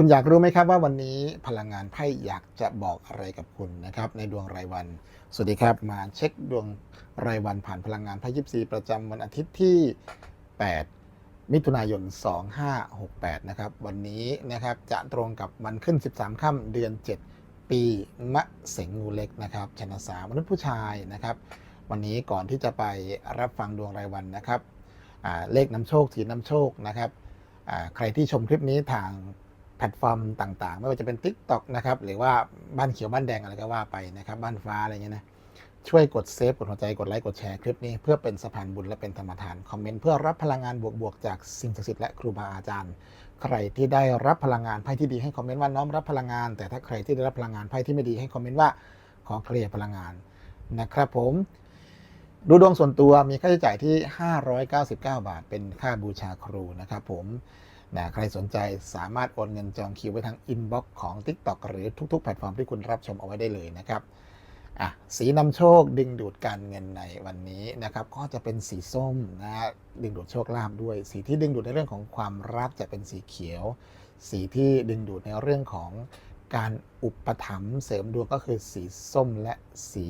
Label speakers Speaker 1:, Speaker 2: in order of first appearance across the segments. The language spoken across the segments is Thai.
Speaker 1: คุณอยากรู้ไหมครับว่าวันนี้พลังงานไพ่อยากจะบอกอะไรกับคุณนะครับ ในดวงรายวัน สวัสดีครับ มาเช็คดวงรายวันผ่านพลังงานไพ่ยิปซีประจำวันอาทิตย์ที่ 8 มิถุนายน 2568 นะครับ วันนี้นะครับจะตรงกับวันขึ้น 13 ค่ำเดือน 7 ปีมะเสงงูเล็กนะครับชนะสามนุษย์ผู้ชายนะครับ วันนี้ก่อนที่จะไปรับฟังดวงรายวันนะครับเลขนำโชคสีนำโชคนะครับใครที่ชมคลิปนี้ทาง แพลตฟอร์มต่างๆ ไม่ว่าจะเป็น Tik t o อกนะครับ หรือว่าบ้านเขียวบ้านแดงอะไรก็ว่าไปนะครับ บ้านฟ้าอะไรเงี้ยนะ ช่วยกดเซฟกดหัวใจกดไลค์กดแชร์คลิปนี้เพื่อเป็นสะพานบุญและเป็นธรรมทาน คอมเมนต์เพื่อรับพลังงานบวกๆจากสิ่งศักดิ์สิทธิ์และครูบาอาจารย์ ใครที่ได้รับพลังงานไพ่ที่ดีให้คอมเมนต์ว่าน้อมรับพลังงาน แต่ถ้าใครที่ได้รับพลังงานไพ่ที่ไม่ดีให้คอมเมนต์ว่าขอเคลียร์พลังงานนะครับผมดูดวงส่วนตัวมีค่าใช้จ่ายที่ 599 บาท เป็นค่าบูชาครูนะครับผม นะใครสนใจสามารถโอนเงินจองคิวไว้ทางอินบ็อกซ์ของ TikTok หรือทุก ๆ แพลตฟอร์มที่คุณรับชมเอาไว้ได้เลยนะครับอะสีนำโชคดึงดูดการเงินในวันนี้นะครับ ก็จะเป็นสีส้มนะฮะดึงดูดโชคลาภด้วย สีที่ดึงดูดในเรื่องของความรักจะเป็นสีเขียว สีที่ดึงดูดในเรื่องของการอุปถัมภ์เสริมดวงก็คือสีส้มและสี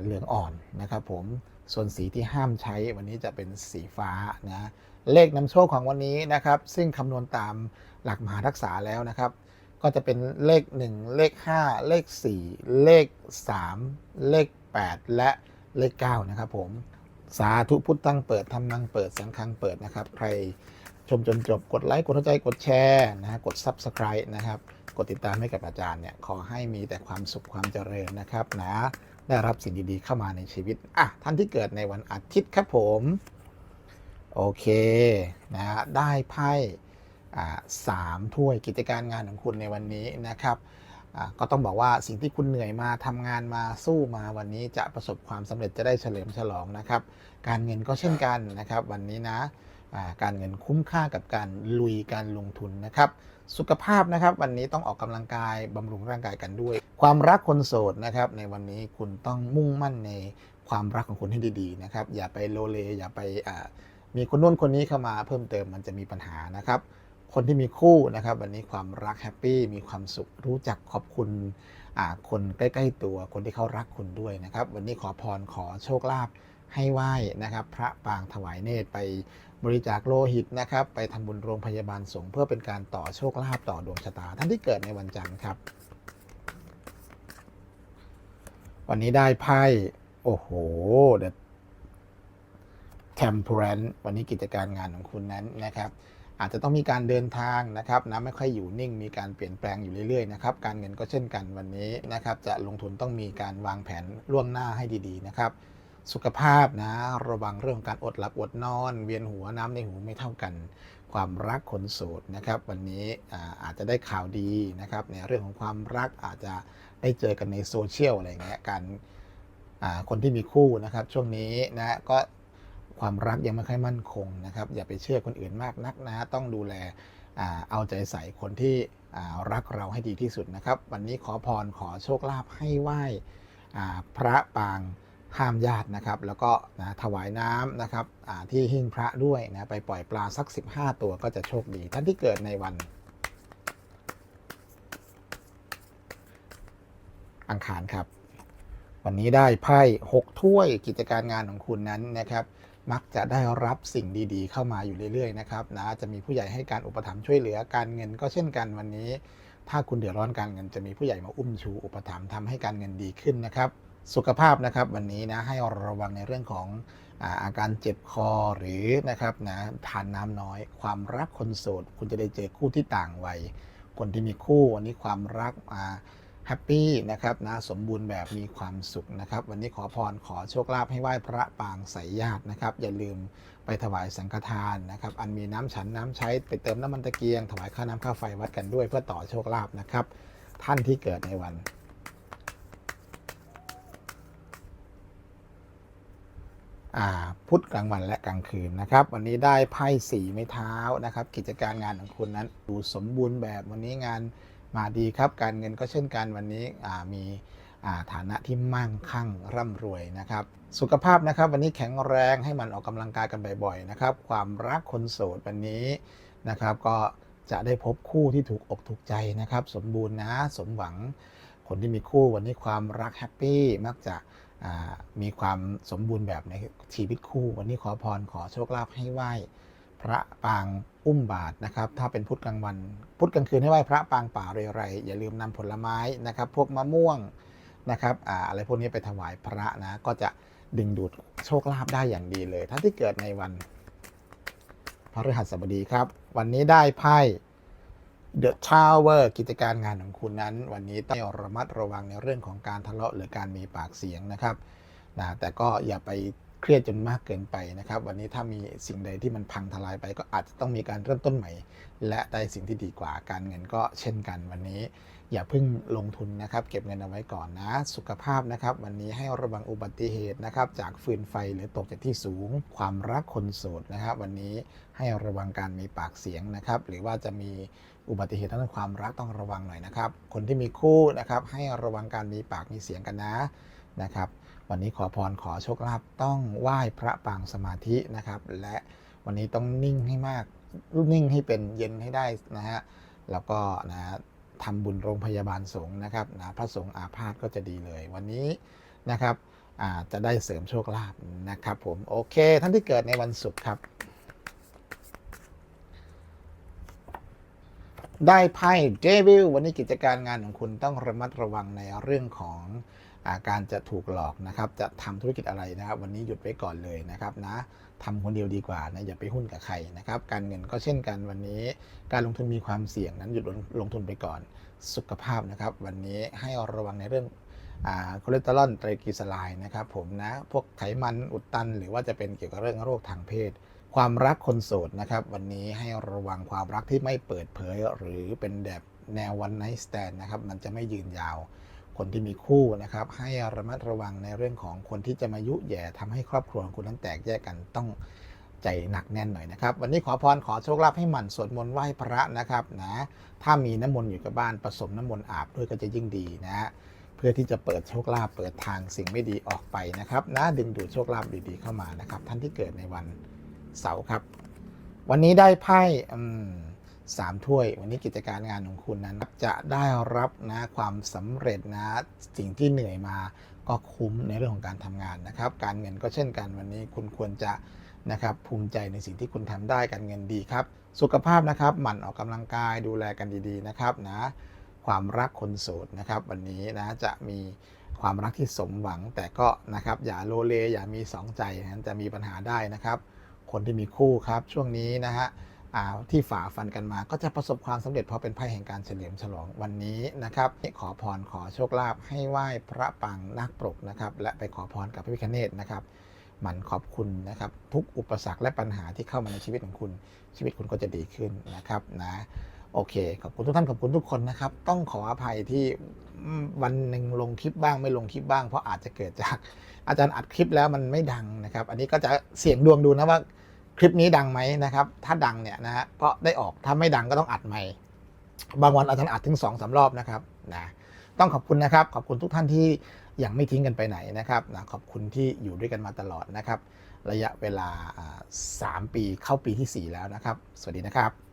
Speaker 1: เหลืองอ่อนนะครับผมส่วนสีที่ห้ามใช้วันนี้จะเป็นสีฟ้านะเลขนำโชคของวันนี้นะครับ ซึ่งคำนวณตามหลักมหาทักษะแล้วนะครับ ก็จะเป็นเลข 1 เลข 5 เลข 4 เลข 3 เลข 8 และเลข 9 นะครับผมสาธุพุทธังเปิดธรรมังเปิดสังฆังเปิดนะครับ ใครชมจนจบกดไลค์กดหัวใจกดแชร์นะฮะกด Subscribe นะครับ กดติดตามให้กับอาจารย์เนี่ยขอให้มีแต่ความสุขความเจริญนะครับนะ ได้รับสิ่งดีๆเข้ามาในชีวิตอะท่านที่เกิดในวันอาทิตย์ครับผม โอเคนะฮะได้ไพ่สามถ้วยกิจการงานของคุณในวันนี้นะครับก็ต้องบอกว่าสิ่งที่คุณเหนื่อยมาทำงานมาสู้มาวันนี้จะประสบความสำเร็จจะได้เฉลิมฉลองนะครับ การเงินก็เช่นกันนะครับ วันนี้นะ การเงินคุ้มค่ากับการลุยการลงทุนนะครับ สุขภาพนะครับวันนี้ต้องออกกำลังกายบำรุงร่างกายกันด้วย ความรักคนโสดนะครับในวันนี้คุณต้องมุ่งมั่นในความรักของคุณให้ดีๆนะครับอย่าไปโลเลอย่าไปมีคนนู้นคนนี้เข้ามาเพิ่มเติมมันจะมีปัญหานะครับ คนที่มีคู่นะครับ วันนี้ความรักแฮปปี้มีความสุขรู้จักขอบคุณคนใกล้ๆตัวคนที่เขารักคุณด้วยนะครับ วันนี้ขอพรขอโชคลาภให้ไหว้นะครับ พระปางถวายเนตรไป บริจาคโลหิตนะครับไปทำบุญโรงพยาบาลสงเพื่อเป็นการต่อโชคลาภต่อดวงชะตา ท่านที่เกิดในวันจันทร์ครับ วันนี้ได้ไพ่โอ้โห The Temperance วันนี้กิจการงานของคุณนั้นนะครับ อาจจะต้องมีการเดินทางนะครับนะไม่ค่อยอยู่นิ่ง มีการเปลี่ยนแปลงอยู่เรื่อยๆนะครับ การเงินก็เช่นกันวันนี้นะครับ จะลงทุนต้องมีการวางแผนล่วงหน้าให้ดีๆนะครับ สุขภาพนะ ระวังเรื่องของการอดหลับอดนอน เวียนหัวน้ำในหูไม่เท่ากัน ความรักคนโสดนะครับ วันนี้อาจจะได้ข่าวดีนะครับ ในเรื่องของความรักอาจจะได้เจอกันในโซเชียลอะไรเงี้ยการคนที่มีคู่นะครับ ช่วงนี้นะก็ความรักยังไม่ค่อยมั่นคงนะครับ อย่าไปเชื่อคนอื่นมากนักนะ ต้องดูแลอเอาใจใส่คนที่รักเราให้ดีที่สุดนะครับ วันนี้ขอพรขอโชคลาภให้ไหว้พระปาง ห้ามญาตินะครับ แล้วก็นะถวายน้ำนะครับที่หิ้งพระด้วยนะไปปล่อยปลาสัก 15 ตัวก็จะโชคดี ท่านที่เกิดในวันอังคารครับ วันนี้ได้ไพ่6ถ้วยกิจการงานของคุณนั้นนะครับมักจะได้รับสิ่งดีๆ เข้ามาอยู่เรื่อยๆนะครับนะจะมีผู้ใหญ่ให้การอุปถัมภ์ช่วยเหลือการเงินก็เช่นกันวันนี้ ถ้าคุณเดือดร้อนการเงินจะมีผู้ใหญ่มาอุ้มชูอุปถัมภ์ทำให้การเงินดีขึ้นนะครับ สุขภาพนะครับวันนี้นะให้ระวังในเรื่องของอาการเจ็บคอหรือนะครับนะทานน้ำน้อย ความรักคนโสดคุณจะได้เจอคู่ที่ต่างวัยคนที่มีคู่วันนี้ความรักอ่าแฮปปี้นะครับนะสมบูรณ์แบบมีความสุขนะครับ วันนี้ขอพรขอโชคลาภให้ไหว้พระปางใสยญาตินะครับ อย่าลืมไปถวายสังฆทานนะครับ อันมีน้ำฉันน้ำใช้ไปเติมน้ำมันตะเกียง ถวายค่าน้ำค่าไฟวัดกันด้วยเพื่อต่อโชคลาภนะครับ ท่านที่เกิดในวัน อ่า พุธกลางวันและกลางคืนนะครับ วันนี้ได้ไพ่สีไม้เท้านะครับ กิจการงานของคุณนั้นดูสมบูรณ์แบบวันนี้งานมาดีครับ การเงินก็เช่นกันวันนี้มีฐานะที่มั่งคั่งร่ำรวยนะครับ สุขภาพนะครับ วันนี้แข็งแรงให้มันออกกำลังกายกันบ่อยๆนะครับ ความรักคนโสดวันนี้นะครับ ก็จะได้พบคู่ที่ถูกอกถูกใจนะครับ สมบูรณ์นะสมหวังคนที่มีคู่วันนี้ความรักแฮปปี้มักจะ มีความสมบูรณ์แบบในชีวิตคู่ วันนี้ขอพรขอโชคลาภให้ไหว้พระปางอุ้มบาทนะครับ ถ้าเป็นพุธกลางวัน พุธกลางคืนให้ไหว้พระปางป่าเรไร อย่าลืมนำผลไม้นะครับ พวกมะม่วงนะครับออะไรพวกนี้ไปถวายพระนะ ก็จะดึงดูดโชคลาภได้อย่างดีเลยท่านที่เกิดในวันพระฤหัสบดีครับ วันนี้ได้ไพ่ The Tower กิจการงานของคุณนั้น วันนี้ต้องระมัดระวังในเรื่องของการทะเลาะหรือการมีปากเสียงนะครับนะแต่ก็อย่าไปเครียดจนมากเกินไปนะครับ วันนี้ถ้ามีสิ่งใดที่มันพังทลายไป ก็อาจจะต้องมีการเริ่มต้นใหม่ และได้สิ่งที่ดีกว่าการเงินก็เช่นกันวันนี้ อย่าเพิ่งลงทุนนะครับ เก็บเงินเอาไว้ก่อนนะ สุขภาพนะครับ วันนี้ให้ระวังอุบัติเหตุนะครับ จากฟืนไฟหรือตกจากที่สูง ความรักคนโสดนะครับ วันนี้ให้ระวังการมีปากเสียงนะครับ หรือว่าจะมี อุบัติเหตุทางด้านความรักต้องระวังหน่อยนะครับ คนที่มีคู่นะครับให้ระวังการมีปากมีเสียงกันนะนะครับ วันนี้ขอพรขอโชคลาภต้องไหว้พระปางสมาธินะครับ และวันนี้ต้องนิ่งให้มากนิ่งให้เป็นเย็นให้ได้นะฮะแล้วก็นะทำบุญโรงพยาบาลสงฆ์นะครับนะพระสงฆ์อาพาธก็จะดีเลย วันนี้นะครับอ่าจะได้เสริมโชคลาภนะครับ ผมโอเค ท่านที่เกิดในวันศุกร์ครับ ได้ไพ่เดวิลวันนี้กิจการงานของคุณต้องระมัดระวังในเรื่องของอาการจะถูกหลอกนะครับ จะทำธุรกิจอะไรนะครับ วันนี้หยุดไว้ก่อนเลยนะครับนะทำคนเดียวดีกว่านะอย่าไปหุ้นกับใครนะครับ การเงินก็เช่นกันวันนี้ การลงทุนมีความเสี่ยงนั้นหยุดลงลงทุนไปก่อนสุขภาพนะครับ วันนี้ให้ระวังในเรื่องคอเลสเตอรอลไตรกลีเซอไรด์นะครับผมนะพวกไขมันอุดตัน หรือว่าจะเป็นเกี่ยวกับเรื่องโรคทางเพศ ความรักคนโสดนะครับ วันนี้ให้ระวังความรักที่ไม่เปิดเผย หรือเป็นแบบแนววันไนท์สแตนนะครับ มันจะไม่ยืนยาว คนที่มีคู่นะครับ ให้ระมัดระวังในเรื่องของคนที่จะมายุแย่ทำให้ครอบครัวของคุณนั้นแตกแยกกันต้องใจหนักแน่นหน่อยนะครับ วันนี้ขอพรขอโชคลาภให้หมั่นสวดมนต์ไหว้พระนะครับนะถ้ามีน้ำมนต์อยู่กับบ้านผสมน้ำมนต์อาบด้วยก็จะยิ่งดีนะฮะเพื่อที่จะเปิดโชคลาภเปิดทางสิ่งไม่ดีออกไปนะครับนะดึงดูดโชคลาภดีๆเข้ามานะครับ ท่านที่เกิดในวัน เสาร์ครับ วันนี้ได้ไพ่สามถ้วย วันนี้กิจการงานของคุณนั้นจะได้รับนะความสำเร็จนะสิ่งที่เหนื่อยมาก็คุ้มในเรื่องของการทำงานนะครับ การเงินก็เช่นกันวันนี้คุณควรจะนะครับภูมิใจในสิ่งที่คุณทำได้การเงินดีครับ สุขภาพนะครับหมั่นออกกำลังกายดูแลกันดีๆนะครับนะความรักคนโสดนะครับ วันนี้นะจะมีความรักที่สมหวังแต่ก็นะครับอย่าโลเลอย่ามีสองใจนะจะมีปัญหาได้นะครับ คนที่มีคู่ครับ ช่วงนี้นะฮะที่ฝ่าฟันกันมา ก็จะประสบความสำเร็จเพราะเป็นไพ่แห่งการเฉลิมฉลองวันนี้นะครับขอพรขอโชคลาภให้ไหว้พระปางนาคปรกนะครับและไปขอพรกับพระพิฆเนศนะครับมันขอบคุณนะครับทุกอุปสรรคและปัญหาที่เข้ามาในชีวิตของคุณ ชีวิตคุณก็จะดีขึ้นนะครับนะโอเคขอบคุณทุกท่านขอบคุณทุกคนนะครับ ต้องขออภัยที่วันหนึ่งลงคลิปบ้างไม่ลงคลิปบ้างเพราะอาจจะเกิดจากอาจารย์อัดคลิปแล้วมันไม่ดังนะครับ อันนี้ก็จะเสี่ยงดวงดูนะว่า คลิปนี้ดังไหมนะครับ ถ้าดังเนี่ยนะฮะก็ได้ออกถ้าไม่ดังก็ต้องอัดใหม่ บางวันอาจารย์อัดถึง2อสารอบนะครับนะต้องขอบคุณนะครับ ขอบคุณทุกท่านที่ยังไม่ทิ้งกันไปไหนนะครับนะขอบคุณที่อยู่ด้วยกันมาตลอดนะครับ ระยะเวลาอ่าสามปีเข้าปีที่ 4 แล้วนะครับ สวัสดีนะครับ